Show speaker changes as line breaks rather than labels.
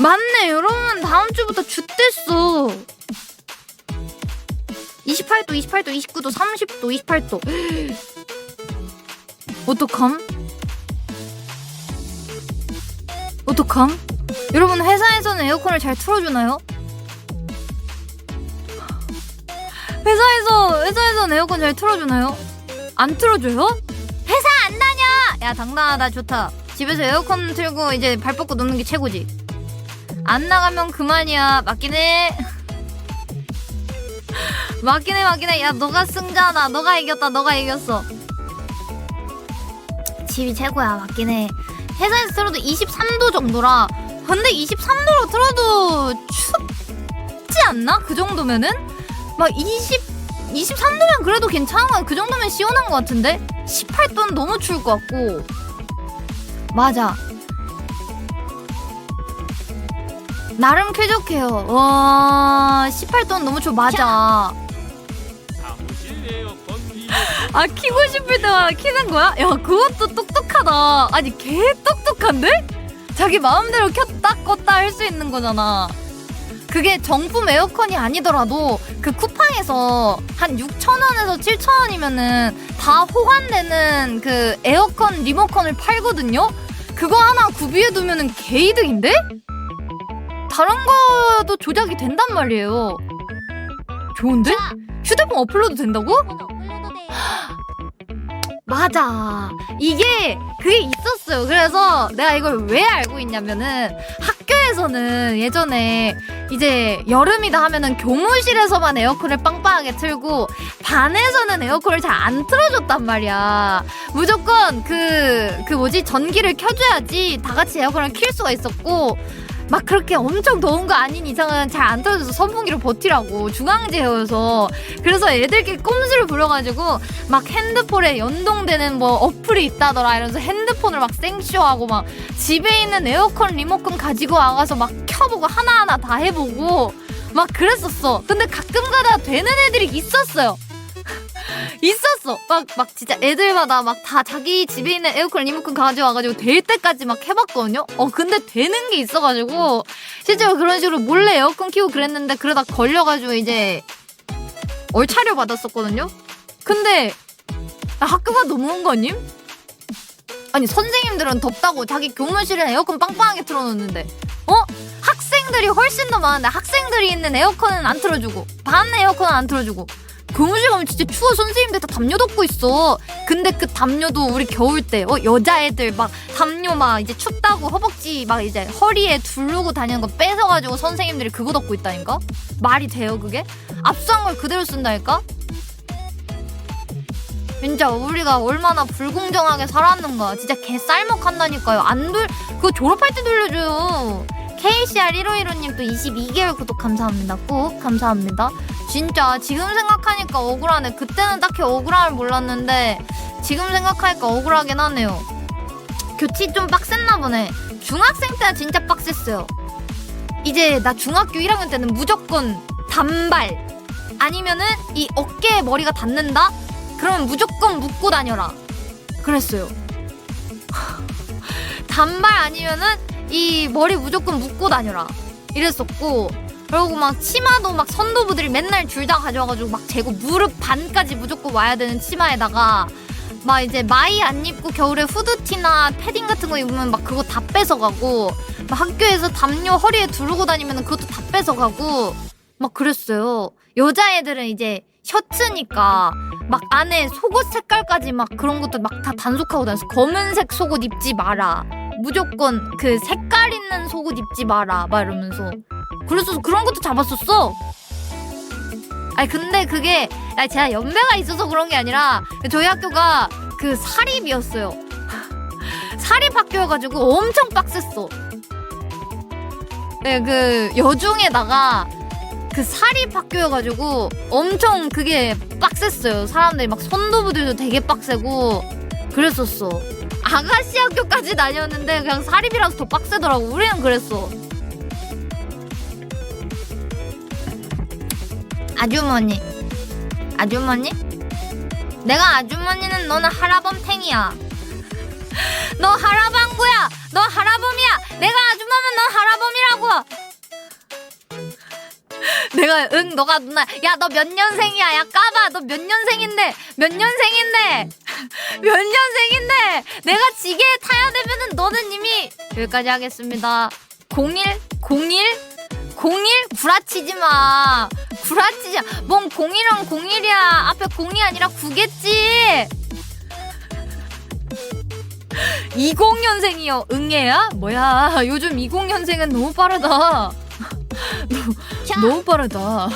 맞네 여러분 다음 주부터 jut댔어 28도 28도 29도 30도 28도 어떡함? 어떡함? 여러분 회사에서는 에어컨을 잘 틀어주나요? 회사에서 회사에서는 에어컨 잘 틀어주나요? 안 틀어줘요? 회사 안 다녀! 야 당당하다 좋다 집에서 에어컨 틀고 이제 발 뻗고 눕는 게 최고지 안 나가면 그만이야. 맞긴 해 맞긴 해 맞긴 해 야 너가 승자다. 너가 이겼다. 너가 이겼어. 집이 최고야 맞긴 해 회사에서 틀어도 23도 정도라. 근데 23도로 틀어도 춥지 않나? 그 정도면은? 막 20, 23도면 그래도 거야 그 정도면 시원한 것 같은데? 18도는 너무 추울 것 같고. 맞아 나름 쾌적해요 와 18도는 너무 추워 맞아 아 키고 싶을 때마다 키는 거야? 야 그것도 똑똑하다 아니 개 똑똑한데? 자기 마음대로 켰다 껐다 할 수 있는 거잖아 그게 정품 에어컨이 아니더라도 그 쿠팡에서 한 6,000원에서 7,000원이면은 다 호환되는 그 에어컨 리모컨을 팔거든요? 그거 하나 구비해 두면은 개이득인데? 다른 거도 조작이 된단 말이에요 좋은데? 휴대폰 어플로도 된다고? 맞아. 이게 그게 있었어요. 그래서 내가 이걸 왜 알고 있냐면은 학교에서는 예전에 이제 여름이다 하면은 교무실에서만 에어컨을 빵빵하게 틀고 반에서는 에어컨을 잘 안 틀어줬단 말이야. 무조건 그, 그 뭐지, 전기를 켜줘야지 다 같이 에어컨을 킬 수가 있었고 막 그렇게 엄청 더운 거 아닌 이상은 잘안 틀어줘서 선풍기로 버티라고 중앙제여서 그래서 애들끼리 꼼수를 부려가지고 막 핸드폰에 연동되는 뭐 어플이 있다더라 이러면서 핸드폰을 막 생쇼하고 막 집에 있는 에어컨 리모컨 가지고 와가서 막 켜보고 하나하나 다 해보고 막 그랬었어. 근데 가끔가다 되는 애들이 있었어요 있었어. 막 막 진짜 애들마다 막 다 자기 집에 있는 에어컨 리모컨 가져와가지고 될 때까지 막 해봤거든요. 어 근데 되는 게 있어가지고 실제로 그런 식으로 몰래 에어컨 키고 그랬는데 그러다 걸려가지고 이제 얼차려 받았었거든요. 근데 아, 학교가 너무한 거 아님? 아니 선생님들은 덥다고 자기 교무실에 에어컨 빵빵하게 틀어놓는데. 어? 학생들이 훨씬 더 많은데 학생들이 있는 에어컨은 안 틀어주고 반 에어컨은 안 틀어주고 교무실 가면 진짜 추워 선생님들 다 담요 덮고 있어. 근데 그 담요도 우리 겨울 때 어, 여자애들 막 담요 막 이제 춥다고 허벅지 막 이제 허리에 두르고 다니는 거 뺏어가지고 선생님들이 그거 덮고 있다니까? 말이 돼요 그게? 압수한 걸 그대로 쓴다니까? 진짜 우리가 얼마나 불공정하게 살았는가 진짜 개 쌀먹한다니까요. 안 돌 그거 졸업할 때 돌려줘요. KCR 1515님 또 22개월 구독 감사합니다. 꼭 감사합니다 진짜 지금 생각하니까 억울하네 그때는 딱히 억울함을 몰랐는데 지금 생각하니까 억울하긴 하네요 교치 좀 빡셌나 보네 중학생 때는 진짜 빡셌어요 이제 나 중학교 1학년 때는 무조건 단발 아니면은 이 어깨에 머리가 닿는다? 그러면 무조건 묶고 다녀라. 그랬어요. 단발 아니면은 이 머리 무조건 묶고 다녀라. 이랬었고 그리고 막 치마도 막 선도부들이 맨날 줄 다 가져와가지고 막 재고 무릎 반까지 무조건 와야 되는 치마에다가 막 이제 마이 안 입고 겨울에 후드티나 패딩 같은 거 입으면 막 그거 다 뺏어가고 막 학교에서 담요 허리에 두르고 다니면 그것도 다 뺏어가고 막 그랬어요. 여자애들은 이제 셔츠니까 막 안에 속옷 색깔까지 막 그런 것도 막 다 단속하고 다녔어. 검은색 속옷 입지 마라. 무조건 그 색깔 있는 속옷 입지 마라. 막 이러면서. 그래서 그런 것도 잡았었어. 아니 근데 그게 아니 제가 연배가 있어서 그런 게 아니라 저희 학교가 그 사립이었어요. 사립 학교여가지고 엄청 빡셌어. 네, 그 여중에다가 그 사립 학교여가지고 엄청 그게 빡셌어요. 사람들이 막 선도부들도 되게 빡세고 그랬었어. 아가씨 학교까지 다녔는데 그냥 사립이라서 더 빡세더라고. 우리는 그랬어. 아주머니. 아주머니? 내가 아주머니는 너는 할아범탱이야. 너 할아방구야. 너 할아범이야. 내가 아주머면 넌 할아범이라고. 내가 응 너가 누나 야 너 몇 년생이야 야 까봐 너 몇 년생인데 몇 년생인데 몇 년생인데 내가 지게에 타야 되면은 너는 이미 여기까지 하겠습니다 01 01 01 구라치지 마 구라치지. 마. 뭔 01은 01이야. 앞에 0이 아니라 9겠지. 20년생이요. 응애야? 뭐야? 요즘 20년생은 너무 빠르다. 너, 너무 빠르다